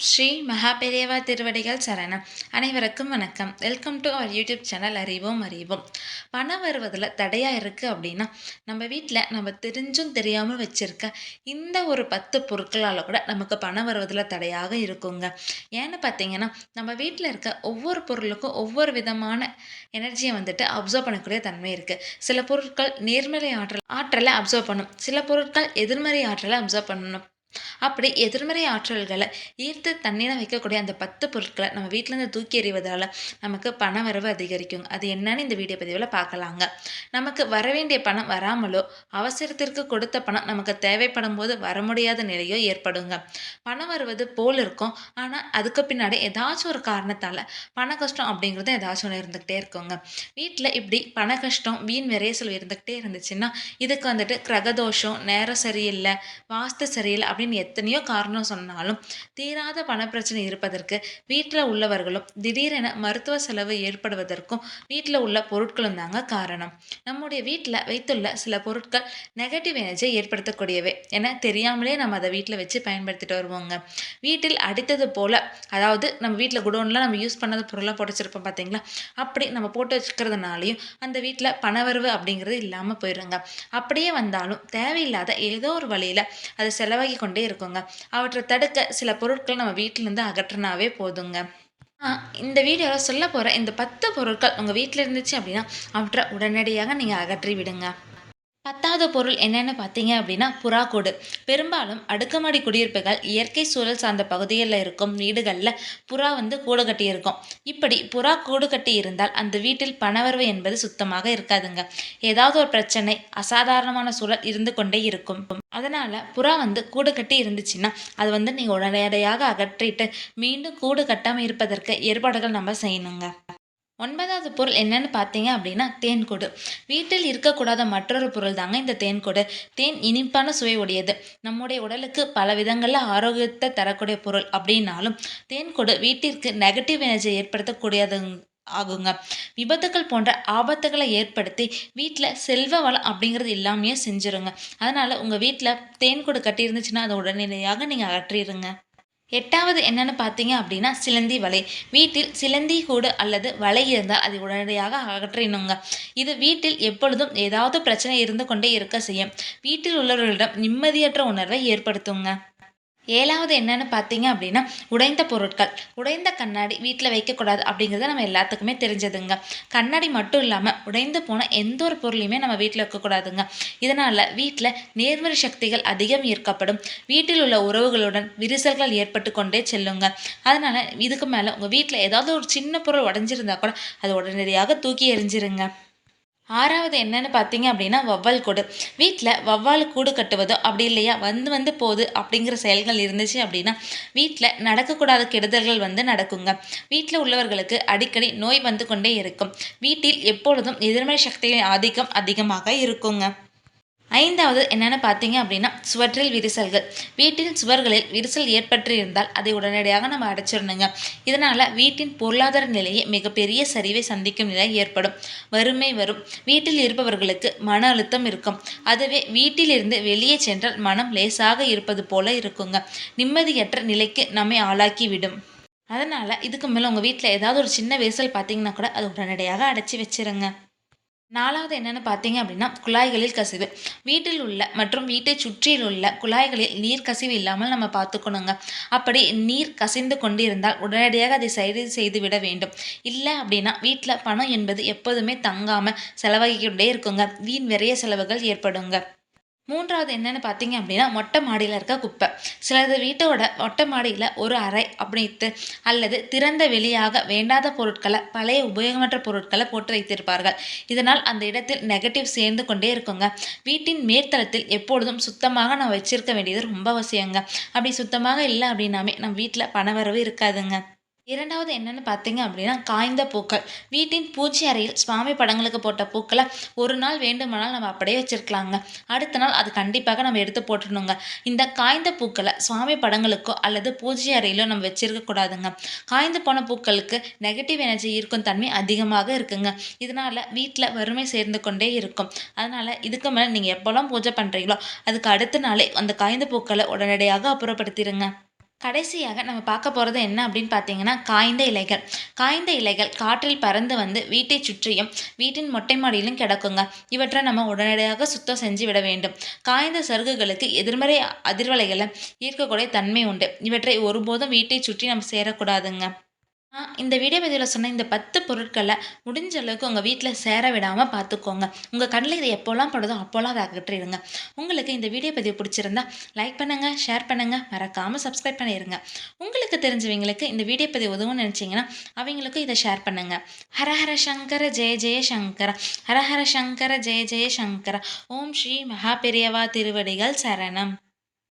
ஸ்ரீ மகாபெரியவா திருவடிகள் சரணம். அனைவருக்கும் வணக்கம். Welcome to our YouTube channel அறிவோம் அறிவோம் பணம் வருவதில் தடையாக இருக்குது அப்படின்னா நம்ம வீட்டில் நம்ம தெரிஞ்சும் தெரியாமல் வச்சுருக்க இந்த ஒரு பத்து பொருட்களால் கூட நமக்கு பணம் வருவதில் தடையாக இருக்குங்க. ஏன்னு பார்த்தீங்கன்னா நம்ம வீட்டில் இருக்க ஒவ்வொரு பொருளுக்கும் ஒவ்வொரு விதமான எனர்ஜியை வந்துட்டு அப்சர்வ் பண்ணக்கூடிய தன்மை இருக்குது சில பொருட்கள் நேர்மறை ஆற்றல் ஆற்றலை அப்சர்வ் பண்ணும். சில பொருட்கள் எதிர்மறை ஆற்றலை அப்சர்வ் பண்ணணும். அப்படி எதிர்மறை ஆற்றல்களை ஈர்த்து தண்ணீரை வைக்கக்கூடிய அந்த பத்து பொருட்களை நம்ம வீட்டிலேருந்து தூக்கி எறிவதால் நமக்கு பண வரவு அதிகரிக்கும். அது என்னன்னு இந்த வீடியோ பதிவில் பார்க்கலாங்க. நமக்கு வர வேண்டிய பணம் வராமலோ அவசரத்திற்கு கொடுத்த பணம் நமக்கு தேவைப்படும் போது வர முடியாத நிலையோ ஏற்படுங்க. பணம் வருவது போல் இருக்கும். ஆனால் அதுக்கு பின்னாடி ஏதாச்சும் ஒரு காரணத்தால் பண கஷ்டம் அப்படிங்கிறது ஏதாச்சும் ஒன்று இருந்துக்கிட்டே இருக்குங்க. வீட்டில் இப்படி பண கஷ்டம் வீண் விரைசல் இருந்துக்கிட்டே இருந்துச்சுன்னா இதுக்கு வந்துட்டு கிரகதோஷம் நேரம் சரியில்லை வாஸ்து சரியில்லை அப்படி அப்படின்னு எத்தனையோ காரணம் சொன்னாலும் தீராத பணப்பிரச்சனை இருப்பதற்கு வீட்டில் உள்ளவர்களும் திடீரென மருத்துவ செலவு ஏற்படுவதற்கும் வீட்டில் உள்ள பொருட்களும் தாங்க காரணம். நம்முடைய வீட்டில் வைத்துள்ள சில பொருட்கள் நெகட்டிவ் எனர்ஜியை ஏற்படுத்தக்கூடியவை என தெரியாமலே நம்ம அதை வீட்டில் வச்சு பயன்படுத்திட்டு வருவோங்க. வீட்டில் அடித்தது போல் அதாவது நம்ம வீட்டில் குடோன்லாம் நம்ம யூஸ் பண்ணது பொருளாக போட்டு பார்த்தீங்களா அப்படி நம்ம போட்டு வச்சுக்கிறதுனாலையும் அந்த வீட்டில் பணவரவு அப்படிங்கிறது இல்லாமல் போயிடுங்க அப்படியே வந்தாலும் தேவையில்லாத ஏதோ ஒரு வழியில் அதை செலவாகி கொண்டு கொண்டே இருக்குங்க. அவற்றை தடுக்க சில பொருட்கள் நம்ம வீட்டிலேருந்து அகற்றினாவே போதுங்க. இந்த வீடியோவில் சொல்ல போகிற இந்த பத்து பொருட்கள் உங்கள் வீட்டில் இருந்துச்சு அப்படின்னா அவற்றை உடனடியாக நீங்கள் அகற்றி விடுங்க. பத்தாவது பொருள் என்னென்னு பார்த்தீங்க அப்படின்னா புறாக்கூடு பெரும்பாலும் அடுக்குமாடி குடியிருப்புகள் இயற்கை சூழல் சார்ந்த பகுதிகளில் இருக்கும் வீடுகளில் புறா வந்து கூடு கட்டி இருக்கும் இப்படி புறா கூடு கட்டி இருந்தால் அந்த வீட்டில் பணவரவு என்பது சுத்தமாக இருக்காதுங்க. ஏதாவது ஒரு பிரச்சனை அசாதாரணமான சூழல் இருந்து கொண்டே இருக்கும். அதனால் புறா வந்து கூடு கட்டி இருந்துச்சுன்னா அது வந்து நீங்கள் உடனடியாக அகற்றிட்டு மீண்டும் கூடு கட்டாமல் இருப்பதற்கு ஏற்பாடுகள் நம்ம செய்யணுங்க. ஒன்பதாவது பொருள் என்னன்னு பார்த்தீங்க அப்படின்னா தேன்கூடு. வீட்டில் இருக்கக்கூடாத மற்றொரு பொருள் தாங்க இந்த தேன்கூடு. தேன் இனிப்பான சுவை உடையது. நம்முடைய உடலுக்கு பல விதங்களில் ஆரோக்கியத்தை தரக்கூடிய பொருள் அப்படின்னாலும் தேன்கூடு வீட்டிற்கு நெகட்டிவ் எனர்ஜி ஏற்படுத்தக்கூடியது ஆகுங்க. விபத்துக்கள் போன்ற ஆபத்துகளை ஏற்படுத்தி வீட்டில் செல்வ வளம் அப்படிங்கிறது இல்லாமையே செஞ்சுருங்க. அதனால் உங்கள் வீட்டில் தேன்கூடு கட்டியிருந்துச்சுன்னா அதை உடனடியாக நீங்கள் அகற்றிடுங்க எட்டாவது என்னென்னு பார்த்தீங்க அப்படின்னா சிலந்தி வலை. வீட்டில் சிலந்தி கூடு அல்லது வலை இருந்தால் அதை உடனடியாக அகற்றினுங்க. இது வீட்டில் எப்பொழுதும் ஏதாவது பிரச்சனை இருந்து கொண்டே இருக்க செய்யும். வீட்டில் உள்ளவர்களிடம் நிம்மதியற்ற உணர்வை ஏற்படுத்துங்க. ஏழாவது என்னன்னு பார்த்தீங்க அப்படின்னா உடைந்த பொருட்கள். உடைந்த கண்ணாடி வீட்டில் வைக்கக்கூடாது அப்படிங்கிறது நம்ம எல்லாத்துக்குமே தெரிஞ்சதுங்க. கண்ணாடி மட்டும் இல்லாமல் உடைந்து போன எந்த ஒரு பொருளையுமே நம்ம வீட்டில் வைக்கக்கூடாதுங்க. இதனால் வீட்டில் நேர்மறை சக்திகள் அதிகம் ஈர்க்கப்படும். வீட்டில் உள்ள உறவுகளுடன் விரிசல்கள் ஏற்பட்டு கொண்டே செல்லுங்க. அதனால் இதுக்கு மேலே உங்கள் வீட்டில் ஏதாவது ஒரு சின்ன பொருள் உடஞ்சிருந்தா கூட அது உடனடியாக தூக்கி எறிஞ்சிருங்க. ஆறாவது என்னென்னு பார்த்தீங்க அப்படின்னா வவ்வால் கூடு. வீட்டில் வவ்வால் கூடு கட்டுவதோ அப்படி இல்லையா? வந்து வந்து போகுது அப்படிங்கிற செயல்கள் இருந்துச்சு அப்படின்னா வீட்டில் நடக்கக்கூடாத கெடுதல்கள் வந்து நடக்குங்க. வீட்டில் உள்ளவர்களுக்கு அடிக்கடி நோய் வந்து கொண்டே இருக்கும். வீட்டில் எப்பொழுதும் எதிர்மறை சக்திகளின் ஆதிக்கம் அதிகமாக இருக்குங்க. ஐந்தாவது என்னென்னு பார்த்தீங்க அப்படின்னா சுவற்றில் விரிசல்கள். வீட்டின் சுவர்களில் விரிசல் ஏற்பட்டிருந்தால் அதை உடனடியாக நம்ம அடைச்சிடணுங்க. இதனால் வீட்டின் பொருளாதார நிலையை மிகப்பெரிய சரிவை சந்திக்கும் நிலை ஏற்படும். வறுமை வரும். வீட்டில் இருப்பவர்களுக்கு மன அழுத்தம் இருக்கும். அதுவே வீட்டிலிருந்து வெளியே சென்றால் மனம் லேசாக இருப்பது போல இருக்குங்க. நிம்மதியற்ற நிலைக்கு நம்மை ஆளாக்கி விடும் அதனால் இதுக்கு மேலே உங்கள் வீட்டில் ஏதாவது ஒரு சின்ன விரிசல் பார்த்தீங்கன்னா கூட அது உடனடியாக அடைச்சி வச்சிருங்க. நாலாவது என்னென்னு பார்த்தீங்க அப்படின்னா குழாய்களில் கசிவு. வீட்டில் உள்ள மற்றும் வீட்டை சுற்றியில் உள்ள குழாய்களில் நீர் கசிவு இல்லாமல் நம்ம பார்த்துக்கணுங்க. அப்படி நீர் கசிந்து கொண்டிருந்தால் உடனடியாக அதை சரி செய்து விட வேண்டும். இல்லை அப்படின்னா வீட்டில் பணம் என்பது எப்போதுமே தங்காமல் செலவாகிக்கிட்டே இருக்குங்க. வீண் விரைய செலவுகள் ஏற்படுங்க. மூன்றாவது என்னென்னு பார்த்தீங்க அப்படின்னா மொட்டை மாடியில் இருக்க குப்பை. சிலது வீட்டோட மொட்டை மாடியில் ஒரு அறை அப்படித்து அல்லது திறந்த வெளியாக வேண்டாத பொருட்களை பழைய உபயோகமற்ற பொருட்களை போட்டு வைத்திருப்பார்கள். இதனால் அந்த இடத்தில் நெகட்டிவ் சேர்ந்து கொண்டே இருக்குங்க. வீட்டின் மேற்தளத்தில் எப்பொழுதும் சுத்தமாக நான் வச்சிருக்க வேண்டியது ரொம்ப அவசியங்க. அப்படி சுத்தமாக இல்லை அப்படின்னாமே நம்ம வீட்டில் பணவரவு இருக்காதுங்க. இரண்டாவது என்னென்னு பார்த்தீங்க அப்படின்னா காய்ந்த பூக்கள். வீட்டின் பூச்சி அறையில் சுவாமி படங்களுக்கு போட்ட பூக்களை ஒரு நாள் வேண்டுமானால் நம்ம அப்படியே வச்சுருக்கலாங்க. அடுத்த நாள் அது கண்டிப்பாக நம்ம எடுத்து போட்டுடணுங்க. இந்த காய்ந்த பூக்களை சுவாமி படங்களுக்கோ அல்லது பூஜை அறையிலோ நம்ம வச்சுருக்கக்கூடாதுங்க காய்ந்து போன பூக்களுக்கு நெகட்டிவ் எனர்ஜி இருக்கும் தன்மை அதிகமாக இருக்குங்க. இதனால் வீட்டில் வறுமை சேர்ந்து கொண்டே இருக்கும். அதனால் இதுக்கு மேலே நீங்கள் எப்போல்லாம் பூஜை பண்ணுறீங்களோ அதுக்கு அடுத்த நாளே அந்த காய்ந்த பூக்களை உடனடியாக அப்புறப்படுத்திடுங்க கடைசியாக நம்ம பார்க்க போகிறது என்ன அப்படின்னு பார்த்தீங்கன்னா காய்ந்த இலைகள். காய்ந்த இலைகள் காற்றில் பறந்து வந்து வீட்டை சுற்றியும் வீட்டின் மொட்டை மாடியிலும் கிடக்குங்க. இவற்றை நம்ம உடனடியாக சுத்தம் செஞ்சு விட வேண்டும். காய்ந்த சருகுகளுக்கு எதிர்மறை அதிர்வலைகளை ஈர்க்கக்கூடிய தன்மை உண்டு. இவற்றை ஒருபோதும் வீட்டை சுற்றி நம்ம சேரக்கூடாதுங்க. இந்த வீடியோ பதிவில் சொன்ன இந்த பத்து பொருட்களை முடிஞ்ச அளவுக்கு உங்கள் வீட்டில் சேர விடாமல் பார்த்துக்கோங்க உங்கள் கண்ணில் இது எப்போல்லாம் படுதோ அப்போல்லாம் அதை அகற்றிடுங்க உங்களுக்கு இந்த வீடியோ பதிவு பிடிச்சிருந்தா லைக் பண்ணுங்கள் ஷேர் பண்ணுங்கள் மறக்காமல் சப்ஸ்கிரைப் பண்ணிடுங்க உங்களுக்கு தெரிஞ்சவங்களுக்கு இந்த வீடியோ பதிவு உதவும்னு நினச்சிங்கன்னா அவங்களுக்கும் இதை ஷேர் பண்ணுங்கள் ஹரஹர சங்கர ஜெய ஜெய சங்கர. ஹரஹர சங்கர ஜெய ஜெய சங்கர. ஓம் ஸ்ரீ மகா பெரியவா திருவடிகள் சரணம்.